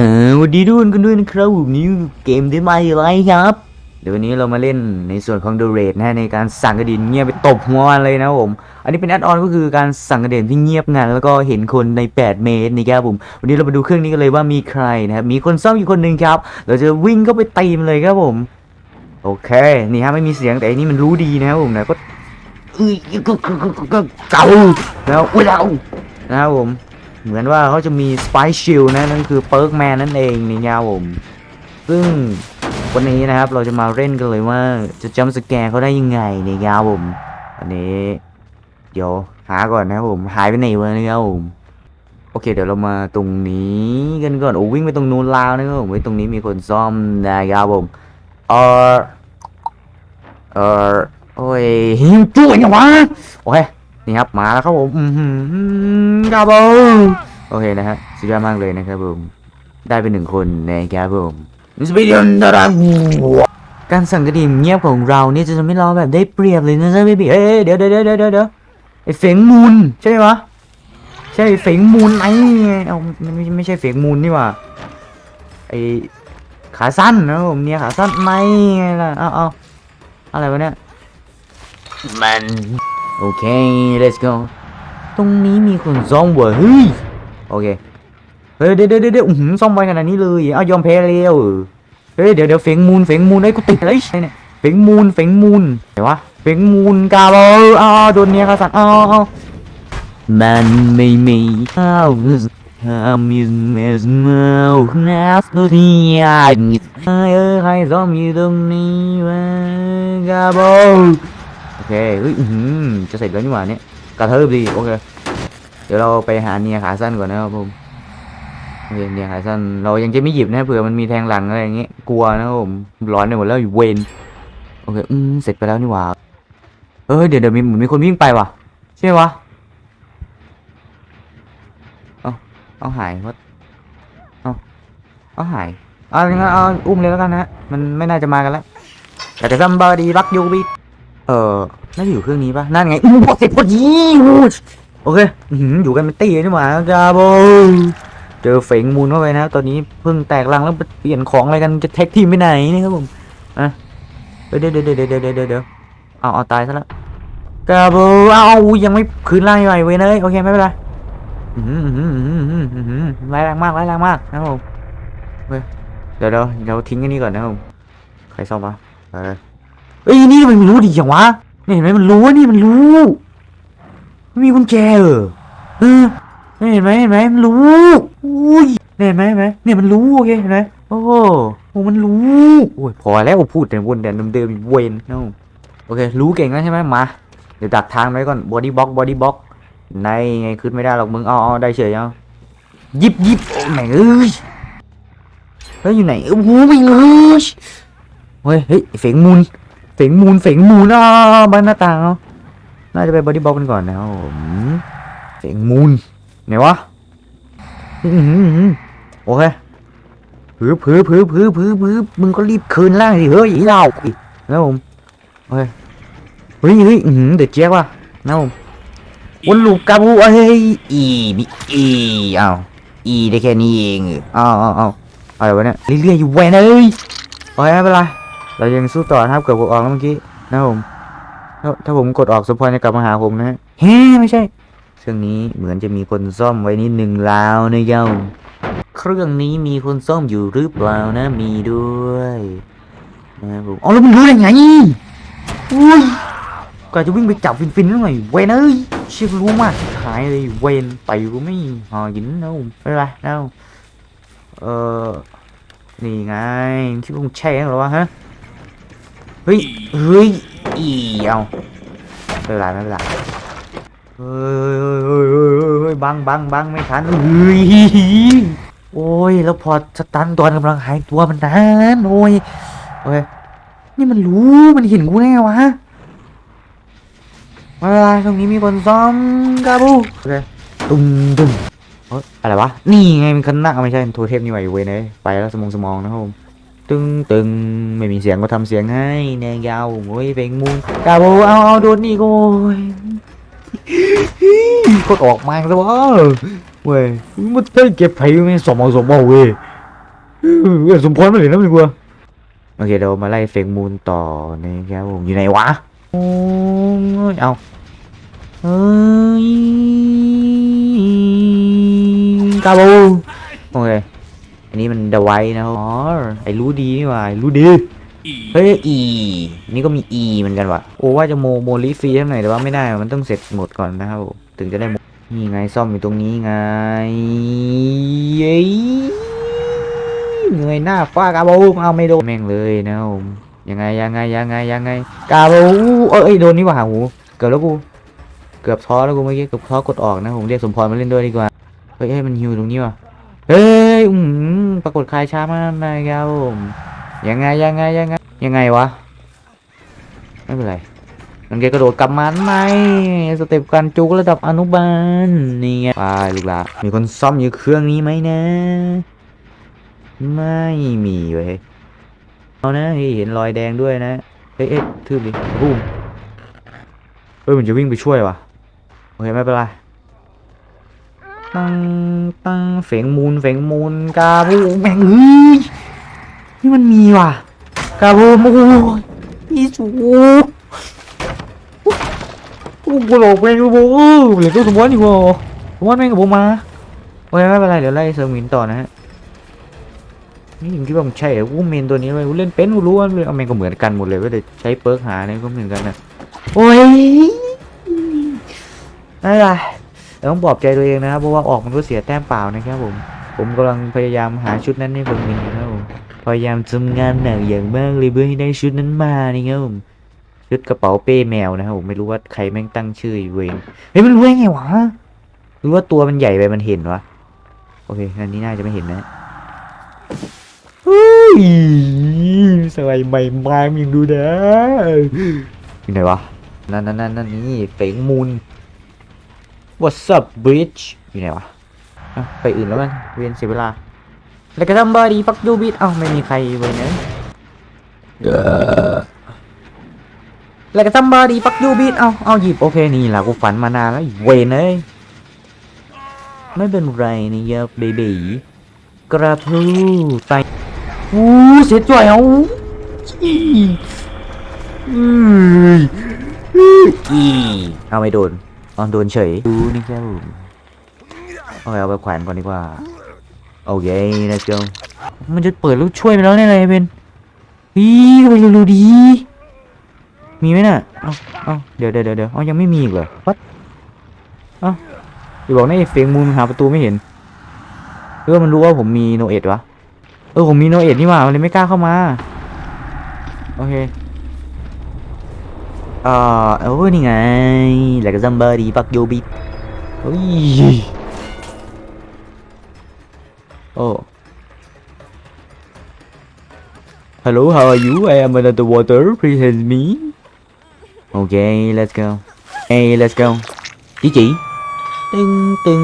เออสวัสดีทุกคนกันด้วยนะครับผมนี่เกมได้มาอีกแล้วครับ เดี๋ยววันนี้เรามาเล่นในส่วนของ The Raid นะในการสั่งกระดิ่งเงียบไปตบหัวเลยนะผม อันนี้เป็นแอดออนก็คือการสั่งกระดิ่งที่เงียบงันแล้วก็เห็นคนใน 8 เมตรนะครับผม วันนี้เรามาดูเครื่องนี้กันเลยว่ามีใครนะครับ มีคนซ่อมอยู่คนหนึ่งครับ เราจะวิ่งเข้าไปตีมันเลยครับผม โอเค นี่ฮะไม่มีเสียงแต่อันนี้มันรู้ดีนะครับผมนะก็เอ้ยก็ก็ก็ก็ก็เก่าแล้วอุ้ยเรานะครับผม เหมือนว่าเขาจะมี Spy Shield นะนั่นคือเปิร์กแมนนั่นเองนี่ครับผม ซึ่งวันนี้นะครับเราจะมาเล่นกันเลยว่าจะจำสแกร์เขาได้ยังไงนี่ครับผมอันนี้ เดี๋ยวหาก่อนนะครับผมหายไปไหนวะนะครับผมโอเค เดี๋ยวเรามาตรงนี้กันก่อนโอ้วิ่งไปตรงนู้นลาวนะครับผมไว้ตรงนี้มีคนซ่อมนะครับผมเออเออโอ้ยจุ้ยยังวะโอเค นี่ครับมาแล้วครับผมครับผมโอเคนะฮะสุดยอดมากเลยนะครับผมได้เป็นหนึ่งคนนะครับผมสปีดอนดาราการสั่งกระดิ่งเงียบของเราเนี่ยจะทำให้เราแบบได้เปรียบเลยนะจ๊ะเบบี้เอ้ยเดี๋ยวเดี๋ยวเดี๋ยวเดี๋ยวเดี๋ยวไอ้เฟงมูลใช่ไหมวะใช่เฟงมูลไอ้เอ้าไม่ไม่ไม่ใช่เฟงมูลนี่หว่าไอ้ขาสั้นนะผมเนี่ยขาสั้นไม่ไงล่ะเอาเอาอะไรวะเนี่ยมัน โอเค let's go ตรงนี้มีคนซ่อมเว้ยเฮ้ยโอเคเฮ้ยเดี๋ยวเดี๋ยวเดี๋ยวอื้อหือซ่อมไวขนาดนี้เลยเอายอมแพ้แล้วเฮ้ยเดี๋ยวเดี๋ยวเฟงมูลเฟงมูลไอ้กูติดอะไรเนี่ยเฟงมูลเฟงมูลไหนวะเฟงมูลกาบออ้าโดนเนี่ยกระสันอ้าวมันไม่มีข้าวทำมิสเมสเมาน้าสุดยอดเฮ้ยใครซ่อมอยู่ตรงนี้วะกาบอโอ เคเฮ้ยอื้อหือจะเสร็จแล้วนี่หว่าเนี่ยกระเทิบดีโอเคเดี๋ยวเราไปหาเนียขาสั้นก่อนนะครับผมเนียขาสั้นเรายังจะไม่หยิบนะเผื่อมันมีแทงหลังอะไรอย่างเงี้ยกลัวนะครับผมร้อนไปหมดแล้วอยู่เวนโอเคอืมเสร็จไปแล้วนี่หว่าเอ้ยเดี๋ยวเดี๋ยวมีมีคนวิ่งไปว่ะใช่ไหมวะเอาเอาหายวัดเอาเอาหายเอางั้นเอาอุ้มเลยแล้วกันนะมันไม่น่าจะมากันแล้วแต่จะซัมบอดีรักยูบี เออน่าจะอยู่เครื่องนี้ปะนั่นไงอู้หกสิบพอดีโอเคอยู่กันเป็นตีนี่หว่าจ้าโบเจอเฝงมูลเข้าไปนะตอนนี้เพิ่งแตกรังแล้วเปลี่ยนของอะไรกันจะแท็กทีมไปไหนนี่ครับผมอะเดี๋ยวเดี๋ยวเดี๋ยวเดี๋ยวเดี๋ยวเดี๋ยวเอาเอาตายซะแล้วกาโบเอาเอายังไม่คืนร่างใหม่เว้ยเนยโอเคไม่เป็นไรร้ายแรงมากร้ายแรงมากนะครับผมเดี๋ยวเดี๋ยวเดี๋ยวทิ้งอันนี้ก่อนนะครับผมใครซ่อมวะ เอ้ยนี่มันรู้ดีอย่างวะนี่เห็นไหมมันรู้ว่านี่มันรู้มันมีกุญแจเออเออนี่เห็นไหมเห็นไหมมันรู้อุ้ยนี่เห็นไหมเห็นไหมเนี่ยมันรู้โอเคเห็นไหมโอ้โหมันรู้โอ้ยพอแล้วพูดแต่วนแต่เดิมๆเวนเนาะโอเค รู้เก่งแล้วใช่ไหมมาเดี๋ยวดักทางไว้ก่อนบอดี้บ็อกบอดี้บ็อกในไงขึ้นไม่ได้หรอกมึงเอาเอาได้เฉยเอายิบยิบโอ้แม่งเอ้ยแล้วอยู่ไหนโอ้โหไม่เอ้ยเฮ้ยเฮ้ยงมูล เฝงมูลเฝงมูลอะบ้านหน้าต่างเนาะน่าจะไปบอดี้บ็อกกันก่อนนะครับผมเฝงมูลไหนวะโอเคผือผือผือผือผือผือมึงก็รีบคืนร่างสิเฮ้ยเราอีกนะผมโอเคเฮ้ยเฮ้ยเดือดเจี๊ยบว่ะนะผมวนลูกกาบูเอ้ยอีบิอีอ้าวอีได้แค่นี้เองออ้าวอ้าวอ้าวอะไรวะเนี่ยเรื่อยๆอยู่แวนเอ้ยโอเคไม่เป็นไร เรายังสู้ต่อนะครับเกือบกดออกแล้วเมื่อกี้นะครับผมถ้าถ้าผมกดออกสปอยจะกลับมาหาผมนะฮะเฮ้ไม่ใช่เครื่องนี้เหมือนจะมีคนซ่อมไว้นิดหนึ่งแล้วนะเย้าเครื่องนี้มีคนซ่อมอยู่หรือเปล่านะ มีด้วยนะครับผมอ๋อแล้วมันรู้ได้ไงอุ้ยก็จะวิ่งไปจับฟินๆแล้วไงเวนเอ้ยเชี่ยรู้มากหายเลยเวนไปกูไม่หอหินนะผมไม่เป็นไรนะผมเออนี่ไงคิดว่ามึงแช่งเหรอวะฮะเฮ้ย เฮ้ย อีเอาไม่เป็นไรไม่เป็นไรเฮ้ยเฮ้ยเฮ้ยเฮ้ยเฮ้ยบังบังบังไม่ทันเฮ้ยโอ้ย แล้วพอสตันตอนกำลังหายตัวมันนานโอ้ยโอ้ยนี่มันรู้มันเห็นกูแน่วะไม่เป็นไรตรงนี้มีคนซ้อมกาบูโอเคตุ้มตุ้มเฮ้ยอะไรวะ นี่ไงมันคันนักไม่ใช่โทเทมนี่หว่าอยู่เว้ยเนยไปแล้วสมองสมองนะครับผม ตึงตึงไม่มีเสียงก็ทำเสียงให้แนงยาวโอ้ยเพลงมูนกาโบเอาเอาโดนนี่โอ้ยกดออกมาซะวะเว้ยมันได้เก็บไผ่ไม่สมองสมองเว้ยสมพรมาเลยนะมึงกลัวโอเคเดี๋ยวมาไล่เฟกมูลต่อนะครับผมอยู่ไหนวะโอ้ยเอาเฮ้ยกาบูโอเค อันนี้มันเดาไว้นะอ๋อไอ้รู้ดีนี่หว่าไอ้รู้ดีเฮ้ยอีนี่ก็มีอีเหมือนกันว่ะโอ้ว่าจะโมโมลิฟรีเท่าไหร่แต่ว่าไม่ได้อะมันต้องเสร็จหมดก่อนนะครับผมถึงจะได้โมนี่ไงซ่อมอยู่ตรงนี้ไงเย้ยเงยหน้าฟาดกาบูมเอาไม่โดนแม่งเลยนะครับผมยังไงยังไงยังไงยังไงกาบูเอ้ยโดนนี่หว่าหูเกือบแล้วกูเกือบท้อแล้วกูเมื่อกี้เกือบท้อกดออกนะผมเรียกสมพรมาเล่นด้วยดีกว่าเฮ้ยเฮ้ยมันฮิวตรงนี้ว่ะเฮ้ยอืม ปรากฏคลายช้ามากนะครับผมยังไงยังไงยังไงยังไงวะ ไม่เป็นไรมันแกกระโดดกลับมันไหมสเต็ปการจุกระดับอนุบาลนี่ไงไปลูกละมีคนซ่อมอยู่เครื่องนี้ไหมนะ ไม่มีเว้ยเอานะเห็นรอยแดงด้วยนะเฮ้ยเอ๊ะทืบดิบูมเฮ้ยมันจะวิ่งไปช่วยวะโอเคไม่เป็นไร ตั้งตั้งเฝงมูลเฝงมูลกาบูแม่งเอ้ยนี่มันมีว่ะกาบูมโอ้ยอีสูโอ้กูหลอกไปกูโอ้เหลือตัวสมวันอีกว่ะสมวันแม่งกับผมมาโอเคไม่เป็นไรเดี๋ยวไล่เซอร์มินต่อนะฮะนี่ผมคิดว่ามันใช่เหรอกูเมนตัวนี้เลยกูเล่นเป็นกูรู้ว่าเลยเอาเมนก็เหมือนกันหมดเลยว่าแต่ใช้เปิร์กหาเนี่ยก็เหมือนกันนะโอ้ยไม่เป็นไร แต่ต้องปลอบใจตัวเองนะครับเพราะว่าออกมันก็เสียแต้มเปล่านะครับผมผมกำลังพยายามหาชุดนั้นให้เฟิร์มินอยู่นะครับผมพยายามทำงานหนักอย่างมากเลยเพื่อให้ได้ชุดนั้นมานี่ครับผมชุดกระเป๋าเป้แมวนะครับผมไม่รู้ว่าใครแม่งตั้งชื่อเองเฮ้ยมันรู้ได้ไงวะหรือว่าตัวมันใหญ่ไปมันเห็นวะโอเคอันนี้น่าจะไม่เห็นนะเฮ้ยสบายใหม่มามึงดูนะอยู่ไหนวะนั่นนั่นนั่นนี่เป๋งมูล What's up bitch อยู่ไหนวะไปอื่นแล้วกันเวียนเสียเวลา แล้วก็ทำบอดี้ฟักยูบิดเอ้าไม่มีใครเว้ยเนอะแล้วก็ทำบอดี้ฟักยูบิดเอ้าเอาหยิบโอเคนี่แหละกูฝันมานานแล้วไอ้เวนเอ้ยไม่เป็นไรนี่เยอะเบบีกระพูไปอู้เสียจ่อยเอาอีอืออีเอาไม่โดน เอโดนเฉยดูนี่แค่ผมเอาไปเอาไปแขวนก่อนดีกว่าโอเคนะเจ้ามันจะเปิดแล้วช่วยไปแล้วแน่เลยเป็นฮีไปเร็วๆดีมีไหมน่ะเอาเอาเดี๋ยวเดี๋ยวเดี๋ยวเอายังไม่มีอีกเหรอวัดเอาอย่าบอกนะไอ้เฟียงมูลมันหาประตูไม่เห็นหรือมันรู้ว่าผมมีโนเอ็ดวะเออผมมีโนเอ็ดนี่หว่ามันเลยไม่กล้าเข้ามาโอเค อ่าเออนี่ไงแล้วก็ซัมเบอร์ดีปักโยบิเฮ้ย Oh. Hello, how are you? I am under the water. Please help me. Okay, let's go. Hey, let's go. Chị chị. ตึงตึง